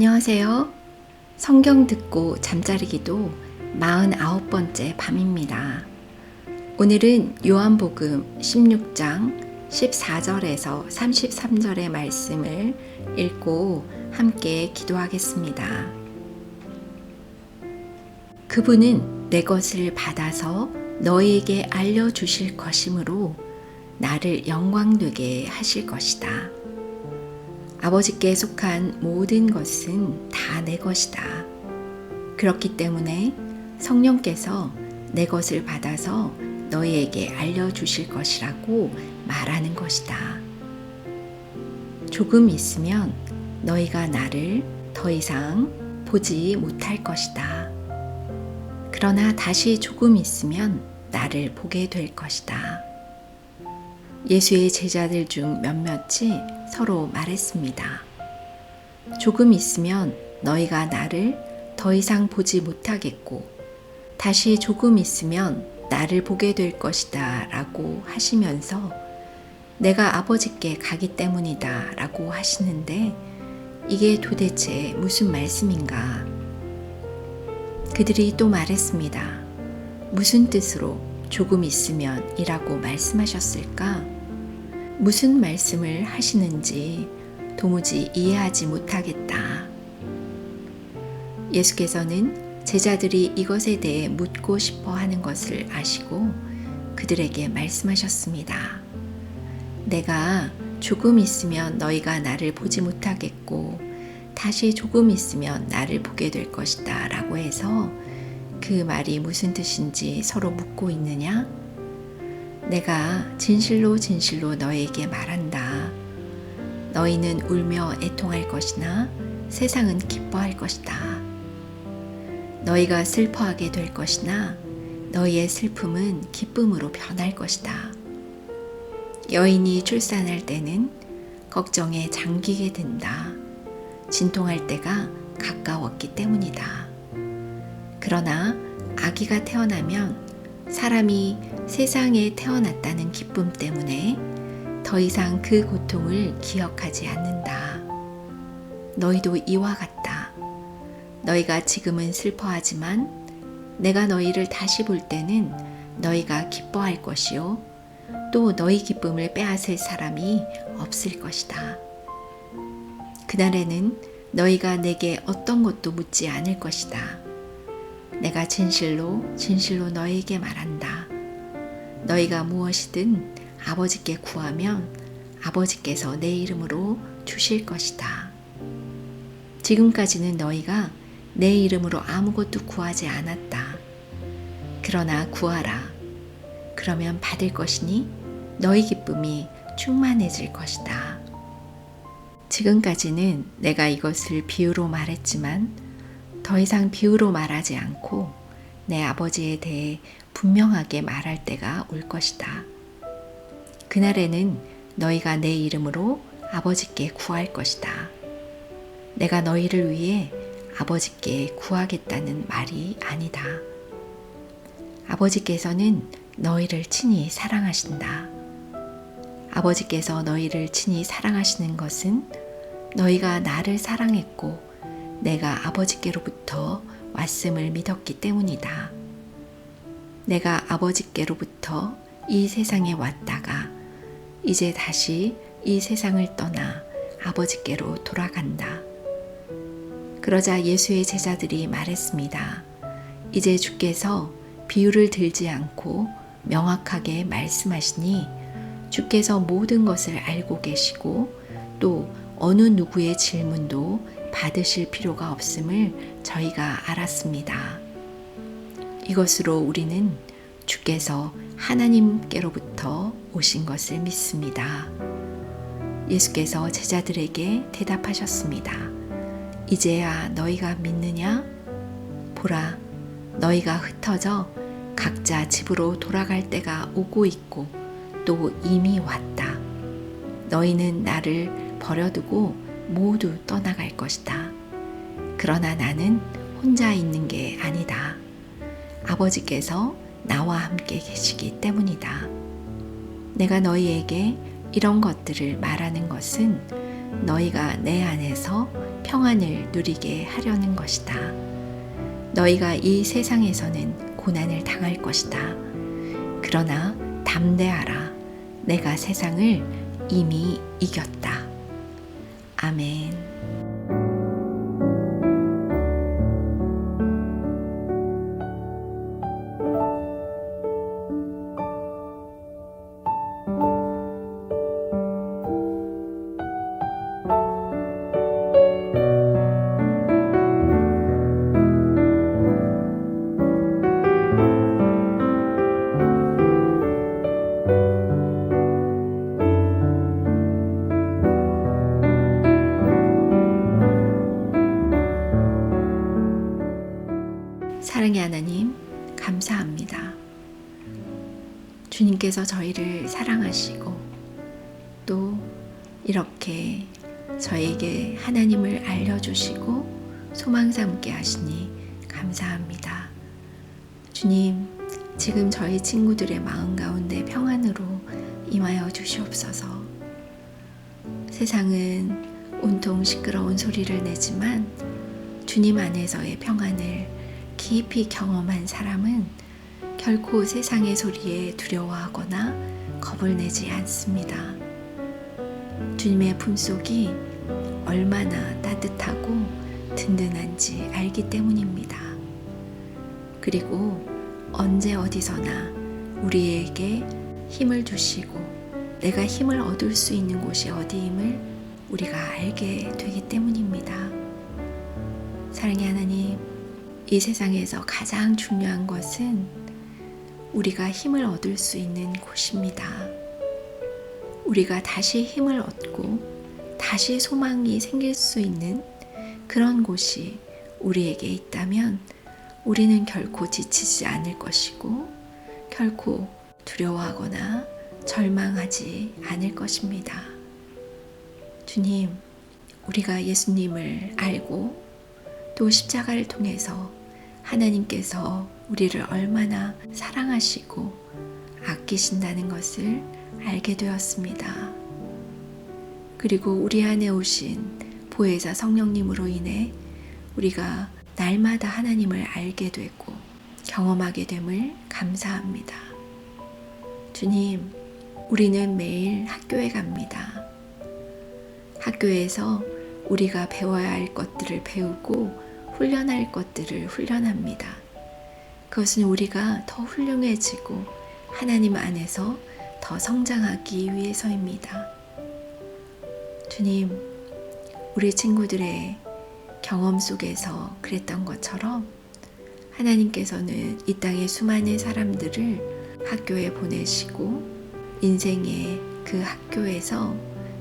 안녕하세요. 성경 듣고 잠자리기도 49번째 밤입니다. 오늘은 요한복음 16장 14절에서 33절의 말씀을 읽고 함께 기도하겠습니다. 그분은 내 것을 받아서 너희에게 알려주실 것이므로 나를 영광되게 하실 것이다. 아버지께 속한 모든 것은 다 내 것이다. 그렇기 때문에 성령께서 내 것을 받아서 너희에게 알려주실 것이라고 말하는 것이다. 조금 있으면 너희가 나를 더 이상 보지 못할 것이다. 그러나 다시 조금 있으면 나를 보게 될 것이다. 예수의 제자들 중 몇몇이 서로 말했습니다. 조금 있으면 너희가 나를 더 이상 보지 못하겠고, 다시 조금 있으면 나를 보게 될 것이다 라고 하시면서 내가 아버지께 가기 때문이다 라고 하시는데 이게 도대체 무슨 말씀인가? 그들이 또 말했습니다. 무슨 뜻으로 조금 있으면 이라고 말씀하셨을까? 무슨 말씀을 하시는지 도무지 이해하지 못하겠다. 예수께서는 제자들이 이것에 대해 묻고 싶어 하는 것을 아시고 그들에게 말씀하셨습니다. 내가 조금 있으면 너희가 나를 보지 못하겠고 다시 조금 있으면 나를 보게 될 것이다 라고 해서 그 말이 무슨 뜻인지 서로 묻고 있느냐? 내가 진실로 진실로 너에게 말한다. 너희는 울며 애통할 것이나 세상은 기뻐할 것이다. 너희가 슬퍼하게 될 것이나 너희의 슬픔은 기쁨으로 변할 것이다. 여인이 출산할 때는 걱정에 잠기게 된다. 진통할 때가 가까웠기 때문이다. 그러나 아기가 태어나면 사람이 세상에 태어났다는 기쁨 때문에 더 이상 그 고통을 기억하지 않는다. 너희도 이와 같다. 너희가 지금은 슬퍼하지만 내가 너희를 다시 볼 때는 너희가 기뻐할 것이요. 또 너희 기쁨을 빼앗을 사람이 없을 것이다. 그날에는 너희가 내게 어떤 것도 묻지 않을 것이다. 내가 진실로 진실로 너희에게 말한다. 너희가 무엇이든 아버지께 구하면 아버지께서 내 이름으로 주실 것이다. 지금까지는 너희가 내 이름으로 아무것도 구하지 않았다. 그러나 구하라. 그러면 받을 것이니 너희 기쁨이 충만해질 것이다. 지금까지는 내가 이것을 비유로 말했지만 더 이상 비유로 말하지 않고 내 아버지에 대해 분명하게 말할 때가 올 것이다. 그날에는 너희가 내 이름으로 아버지께 구할 것이다. 내가 너희를 위해 아버지께 구하겠다는 말이 아니다. 아버지께서는 너희를 친히 사랑하신다. 아버지께서 너희를 친히 사랑하시는 것은 너희가 나를 사랑했고 내가 아버지께로부터 왔음을 믿었기 때문이다. 내가 아버지께로부터 이 세상에 왔다가 이제 다시 이 세상을 떠나 아버지께로 돌아간다. 그러자 예수의 제자들이 말했습니다. 이제 주께서 비유를 들지 않고 명확하게 말씀하시니 주께서 모든 것을 알고 계시고 또 어느 누구의 질문도 받으실 필요가 없음을 저희가 알았습니다. 이것으로 우리는 주께서 하나님께로부터 오신 것을 믿습니다. 예수께서 제자들에게 대답하셨습니다. 이제야 너희가 믿느냐? 보라, 너희가 흩어져 각자 집으로 돌아갈 때가 오고 있고 또 이미 왔다. 너희는 나를 버려두고 모두 떠나갈 것이다. 그러나 나는 혼자 있는 게 아니다. 아버지께서 나와 함께 계시기 때문이다. 내가 너희에게 이런 것들을 말하는 것은 너희가 내 안에서 평안을 누리게 하려는 것이다. 너희가 이 세상에서는 고난을 당할 것이다. 그러나 담대하라. 내가 세상을 이미 이겼다. 아멘. 또 이렇게 저에게 하나님을 알려주시고 소망 삼게 하시니 감사합니다. 주님, 지금 저희 친구들의 마음 가운데 평안으로 임하여 주시옵소서. 세상은 온통 시끄러운 소리를 내지만 주님 안에서의 평안을 깊이 경험한 사람은 결코 세상의 소리에 두려워하거나 겁을 내지 않습니다. 주님의 품속이 얼마나 따뜻하고 든든한지 알기 때문입니다. 그리고 언제 어디서나 우리에게 힘을 주시고 내가 힘을 얻을 수 있는 곳이 어디임을 우리가 알게 되기 때문입니다. 사랑의 하나님, 이 세상에서 가장 중요한 것은 우리가 힘을 얻을 수 있는 곳입니다. 우리가 다시 힘을 얻고 다시 소망이 생길 수 있는 그런 곳이 우리에게 있다면 우리는 결코 지치지 않을 것이고 결코 두려워하거나 절망하지 않을 것입니다. 주님, 우리가 예수님을 알고 또 십자가를 통해서 하나님께서 우리를 얼마나 사랑하시고 아끼신다는 것을 알게 되었습니다. 그리고 우리 안에 오신 보혜사 성령님으로 인해 우리가 날마다 하나님을 알게 되고 경험하게 됨을 감사합니다. 주님, 우리는 매일 학교에 갑니다. 학교에서 우리가 배워야 할 것들을 배우고 훈련할 것들을 훈련합니다. 그것은 우리가 더 훌륭해지고 하나님 안에서 더 성장하기 위해서입니다. 주님, 우리 친구들의 경험 속에서 그랬던 것처럼 하나님께서는 이 땅의 수많은 사람들을 학교에 보내시고 인생의 그 학교에서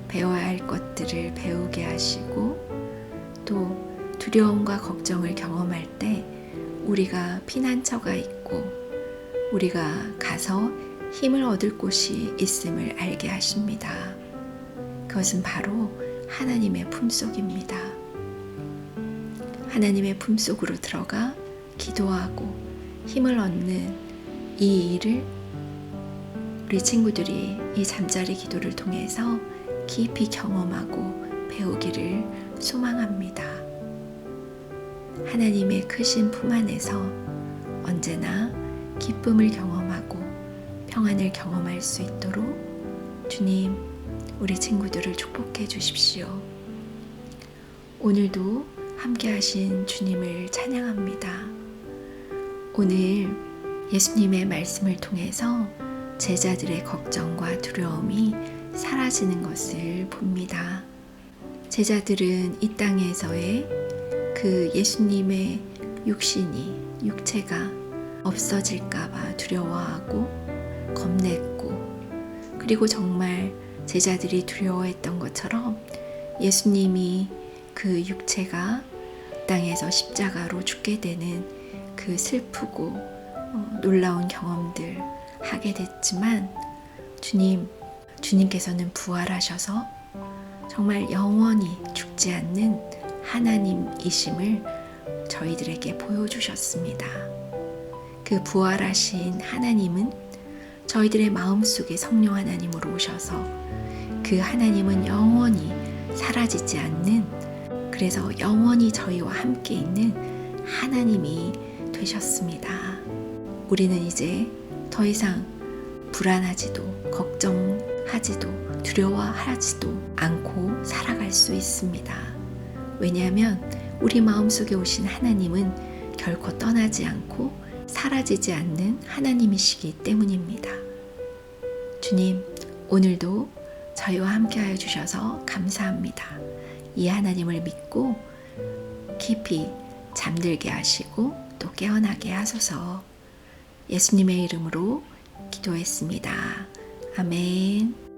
배워야 할 것들을 배우게 하시고 또 두려움과 걱정을 경험할 때 우리가 피난처가 있고 우리가 가서 힘을 얻을 곳이 있음을 알게 하십니다. 그것은 바로 하나님의 품속입니다. 하나님의 품속으로 들어가 기도하고 힘을 얻는 이 일을 우리 친구들이 이 잠자리 기도를 통해서 깊이 경험하고 배우기를 소망합니다. 하나님의 크신 품 안에서 언제나 기쁨을 경험하고 평안을 경험할 수 있도록 주님, 우리 친구들을 축복해 주십시오. 오늘도 함께 하신 주님을 찬양합니다. 오늘 예수님의 말씀을 통해서 제자들의 걱정과 두려움이 사라지는 것을 봅니다. 제자들은 이 땅에서의 그 예수님의 육신이, 육체가 없어질까봐 두려워하고 겁냈고, 그리고 정말 제자들이 두려워했던 것처럼 예수님이 그 육체가 땅에서 십자가로 죽게 되는 그 슬프고 어, 놀라운 경험들 하게 됐지만 주님, 주님께서는 부활하셔서 정말 영원히 죽지 않는 하나님이심을 저희들에게 보여주셨습니다. 그 부활하신 하나님은 저희들의 마음속에 성령 하나님으로 오셔서 그 하나님은 영원히 사라지지 않는 그래서 영원히 저희와 함께 있는 하나님이 되셨습니다. 우리는 이제 더 이상 불안하지도 걱정하지도 두려워하지도 않고 살아갈 수 있습니다. 왜냐하면 우리 마음속에 오신 하나님은 결코 떠나지 않고 사라지지 않는 하나님이시기 때문입니다. 주님, 오늘도 저희와 함께하여 주셔서 감사합니다. 이 하나님을 믿고 깊이 잠들게 하시고 또 깨어나게 하소서 예수님의 이름으로 기도했습니다. 아멘.